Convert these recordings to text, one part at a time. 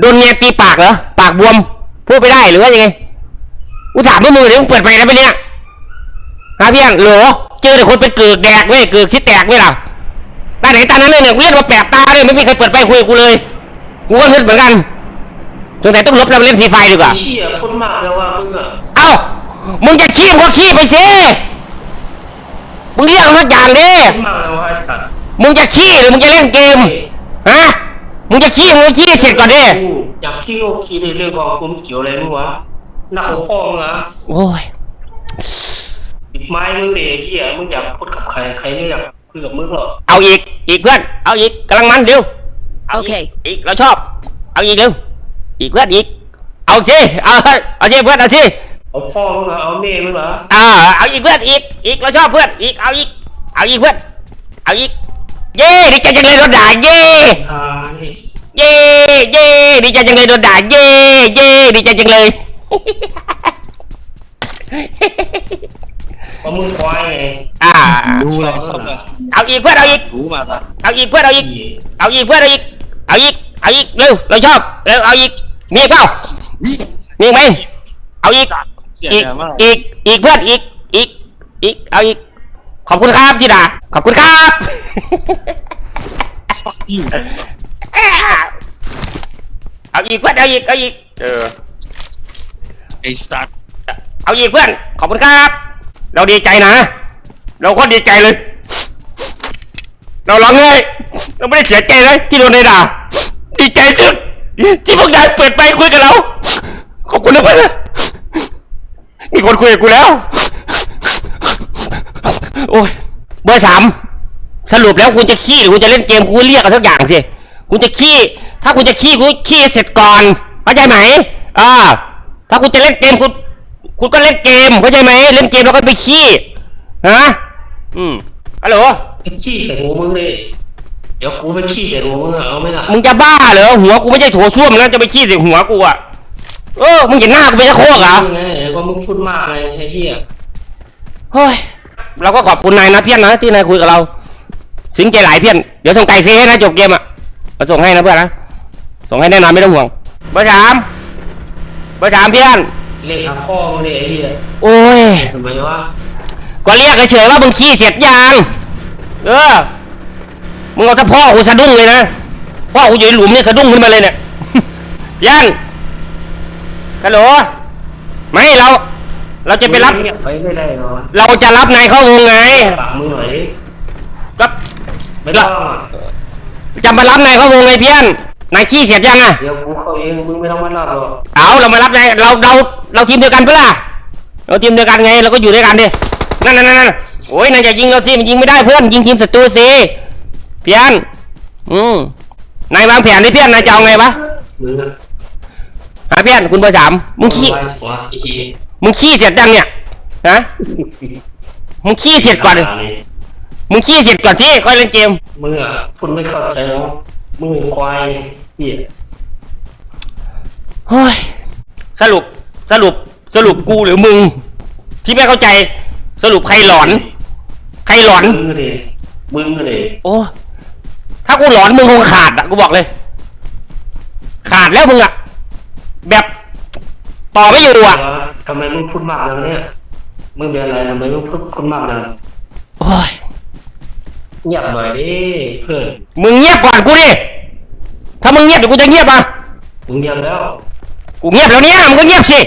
โดนเมียตีปากเหรอ ปากบวม พูดไม่ได้หรือว่ายังไงกูถามพวกมึงเดี๋ยวมึงเปิดไปได้ไหมเนี่ยฮะเพี่อนโหลเจอแต่คนเป็นเกือกแดกเว้ยเกือกชิดแตกเว้ยล่ะตาไหนตานั้นเลยเนี่ยกูเล่นมาแปลกตาเลยไม่มีใครเปิดไปคุยกับกูเลยกูก็ฮึดเหมือนกันสงสัยต้องลบแล้วมาเล่นฟรีไฟดีกว่าเหี้ยคนมากแล้วว่ามึงอะเอ้ามึงจะขี้มึงก็ขี้ไปสิมึงเรียกมันสักอย่างดิคนมากแล้วว่าไอ้สัตว์มึงจะขี้หรือมึงจะเล่นเกมฮะ มึงจะขี้มึงก็ขี้เสร็จก่อนดิกูอยากขี้โง่ขี้เลยเรื่องของกูเกี่ยวอะไรมึงวะหนักหัวพ่อมึงอะโอ้ยปิดไม้มึงเลยไอ้เหี้ยมึงอยากพูดกับใครใครไม่อยากคุยกับมึงหรอกเอาอีกอีกเพื่อนเอาอีกกำลังมันเร็วาโอเคกอีกเราชอบ เอาอีกเร็วอีกเพื่อนอีก เอาสิเอาเอาสิเพื่อนเอาสิเอาพ่อมึงเหรอเอาแม่มึงเหรออ่าเอาอีกเพื่อนอีกอีกเราชอบเพื่อนอีกเอาอีก เอาอีกเพื่อนเอาอีก เย้ดีใจจังเลยโดนด่าเย้ทานี่เย้เย้ดีใจจังเลยโดนด่าเย้เย้ดีใจจังเลยเพราะมึงควายไงอ่าดูอะไรส้มเลยเอาอีกเพื่อนเอาอีกถูมาละเอาอีกเพื่อนเอาอีก เอาอีกเพื่อนเอาอีก เอาอีก เอาอีกเร็วเราชอบเร็วเอาอีกมีเปล่ามีไหมเอาอีกเสียอีกใจมากอีกอีกเพื่อนอีกอีกอีกเอาอีก ขอบคุณครับที่ด่าขอบคุณครับอยู่ เอาอีกเพื่อนเอาอีกเอาอีกเออไอ้สัตว์เอาอีกเพื่อน ขอบคุณครับ เราดีใจนะ เราก็ดีใจเลย เราร้องไห้เราไม่ได้เสียใจเลยที่โดนในด่าดีใจที่ที่พวกนายเปิดไปคุยกับเรา ขอบคุณนะเพื่อนนะมีคนคุยกับกูแล้ว โอ้ยเบอร์สาม สรุปแล้วคุณจะขี้หรือคุณจะเล่นเกมคุณเรียกกันสักอย่างสิคุณจะขี้ ถ้าคุณจะขี้คุณขี้เสร็จก่อนเข้าใจไหมอ่าถ้าคุณจะเล่นเกมคุณ คุณก็เล่นเกมเข้าใจไหมเล่นเกมแล้วก็ไปขี้ฮะอืมฮัลโหลไอ้ขี้ใส่หัวมึงเลยเดี๋ยวกูไปขี้ใส่หัวมึงอะเอาไหม่ล่ะมึงจะบ้าเหรอหัวกูไม่ใช่โถส้วมนะจะไปขี้ใส่หัวกูอะเออมึงเห็นหน้ากูเป็นตะโคกเหรอไงก็มึงพูดมากไงไอ้เหี้ยเฮ้ยเราก็ขอบคุณนายนะเพี้ยนนะที่นายคุยกับเรา สิงใจหลายเพี้ยนเดี๋ยวส่งไก่เฟให้นะจบเกมอะมาส่งให้นะเพื่อนนะส่งให้แน่นอนไม่ต้องห่วงเบอร์สามเบอร์สามเพี้ยนเรียกหาพ่อมึงเลยไอ้เหี้ยโอ้ยทำไมวะก็เรียกเฉยๆว่ามึงขี้เสร็จยังเออมึงเอาถ้าพ่อกูสะดุ้งเลยนะพ่อกูอยู่ในหลุมเนี่ยสะดุ้งขึ้นมาเลยเนี่ยยันฮัลโหลไม่เรา เราจะไปรับเงียบไปไม่ได้หรอเราจะรับนายเข้าวงไงปากมึงหน่อยดิรับ ไม่ต้องอะจะมารับนายเข้าวงไงเพี้ยน นายขี้เสร็จยังอะ เดี๋ยวกูเข้าเองมึงไม่ต้องมารับหรอกเอาเรามารับนายเราเราเราทีมเดียวกันเปะล่าเราทีมเดียวกันไงเราก็อยู่ด้วยกันดิ นั่นนั่นนั่นโอ้ยนายจะยิงเราสิมันยิงไม่ได้เพื่อนยิงทีมศัตรูสิ เพี้ยน อืมนายวางแผนดิเพี้ยนนายจะเอาไงวะ มึงอะหาเพี้ยนคุณเบอร์สามมึงขี้ไว้หัวอีทีมึงขี้เสร็จยังเนี่ย ฮะ มึงขี้เสร็จก่อนดิ มึงขี้เสร็จก่อนที่ค่อยเล่นเกม มึงอะพูดไม่เข้าใจหรอกมึงเป็นควายเหี้ยเฮ้ย สรุปสรุปสรุปกูหรือมึง ที่ไม่เข้าใจ สรุปใครหลอน ใครหลอน มึงเลยมึงเลยโอ้ ถ้ากูหลอนมึงคงขาดอะกูบอกเลย ขาดแล้วมึงอะ แบบต่อไม่อยู่อะทำไมมึงพูดมากแล้วเนี่ย มึงเป็นอะไรทำไมมึงพูดพูดมากแล้วโอ้ย เงียบหน่อยดิเพื่อนมึงเงียบก่อนกูดิ ถ้ามึงเงียบเดี๋ยวกูจะเงียบอะ มึงเงียบแล้ว กูเงียบแล้วเนี่ยมึงก็เงียบสิ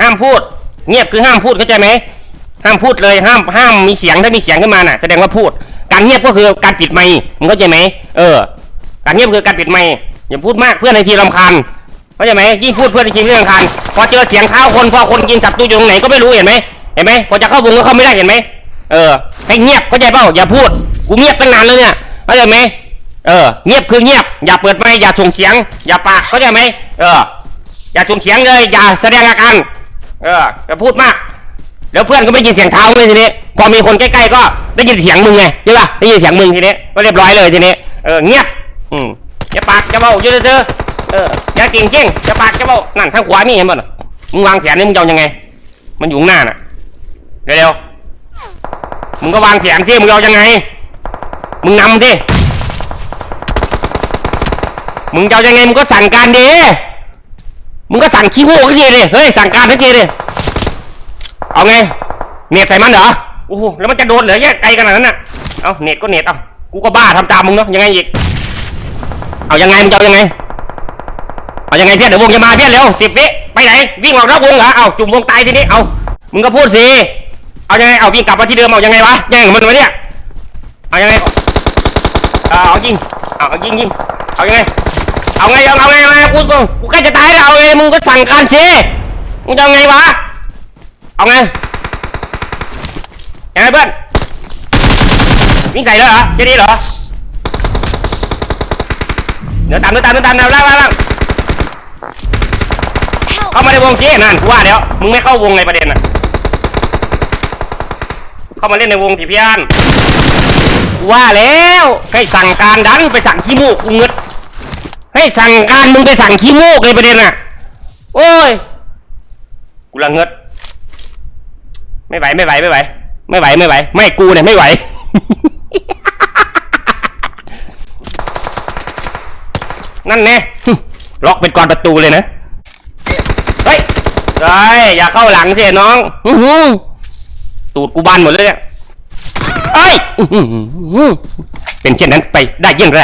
ห้ามพูด เงียบคือห้ามพูดเข้าใจไหม ห้ามพูดเลยห้ามห้ามมีเสียงถ้ามีเสียงขึ้นมาน่ะแสดงว่าพูด การเงียบก็คือการปิดไมค์มึงเข้าใจไหมเออ การเงียบคือการปิดไมค์อย่าพูดมากเพื่อนในทีรำคาญเข้าใจไหมยิ่งพูดเพื่อนในทีที่รำคาญพอเจอเสียงเท้าคนพอคนยิงศัตรูอยู่ตรงไหนก็ไม่รู้เห็นไหมเห็นไหมพอจะเข้าวงก็เข้าไม่ได้เห็นไหมเออให้เงียบเข้าใจเปล่าอย่าพูด กูเงียบตั้งนานแล้วเนี่ยเข้าใจไหมเออ เงียบคือเงียบ อย่าเปิดไมค์อย่าส่งเสียง อย่าปากเข้าใจไหมเออ อย่าส่งเสียงเลย อย่าแสดงอาการ เอออย่าพูดมาก แล้วเพื่อนก็ไม่ได้ยินเสียงเท้าเลยทีนี้ พอมีคนใกล้ๆก็ได้ยินเสียงมึงไงใช่ป่ะได้ยินเสียงมึงทีนี้ ก็เรียบร้อยเลยทีนี้ เออ เงียบ อืมอย่าปากจะเบาอยู่เจอเออ อย่าเก่งเก่งอย่าปากจะเบานั่นทางขวานี่เห็นป่ะน่ะมึงวางแผนนี่มึงจะยังไง มันอยู่หน้าน่ะ เร็วๆ มึงก็วางแผนสิมึงเอายังไง มึงนำสิมึงจะเอายังไงมึงก็สั่งการดิมึงก็สั่งขี้โง่ขี้ดิเฮ้ยสั่งการทั้งทีดิเอาไงเน็ตใส่มันเหรอโอ้โหแล้วมันจะโดนเหรอแยกไกลขนาดนั้นน่ะเอาเน็ตก็เน็ตเอากูก็บ้าทำตามมึงเนาะยังไงอีกเอายังไงมึงจะเอายังไงเอายังไงเพื่อนเดี๋ยววงจะมาเพื่อนเร็วสิบวิไปไหนวิ่งออกนอกวงเหรอเอาจุ่มวงตายทีนี้เอามึงก็พูดสิเอายังไงเอาวิ่งกลับมาที่เดิมเอายังไงวะแย่งมันวะเนี่ยเอายังไง ยิงเอาเอายิงยิงเอายังไงเอาไงเอาเอาไงเอาไงกูกูกูใกล้จะตายแล้วเอาไงมึงก็สั่งการสิมึงจะเอาไงวะเอาไงยังไงเพื่อนวิ่งใส่เลยเหรอจะดีเหรอเดี๋ยวตามเดี๋ยวตามเดี๋ยวตามเดี๋ยวล่างล่างล่างเข้ามาในวงสินั่นกูว่าเดี๋ยวมึงไม่เข้าวงไงประเด็นน่ะเข้ามาเล่นในวงสิพี่อัน ว่าแล้วให้สั่งการดันไปสั่งขี้มูกกูเงึดให้สั่งการมึงไปสั่งขี้มูกเลยประเด็นน่ะ โอ้ยกูละเงึดไม่ไหวไม่ไหวไม่ไหว ไม่ไหวไม่ไหว ไม่กูเนี่ยไม่ไหวนั่นแน่ล็อกเป็นกรอนประตูเลยนะ เฮ้ยเฮ้ยอย่าเข้าหลังสิน้องอื้อหือตูดกูบานหมดเลยเนี่ย เอ้ยเป็นเช่นนั้นไปได้ยังไร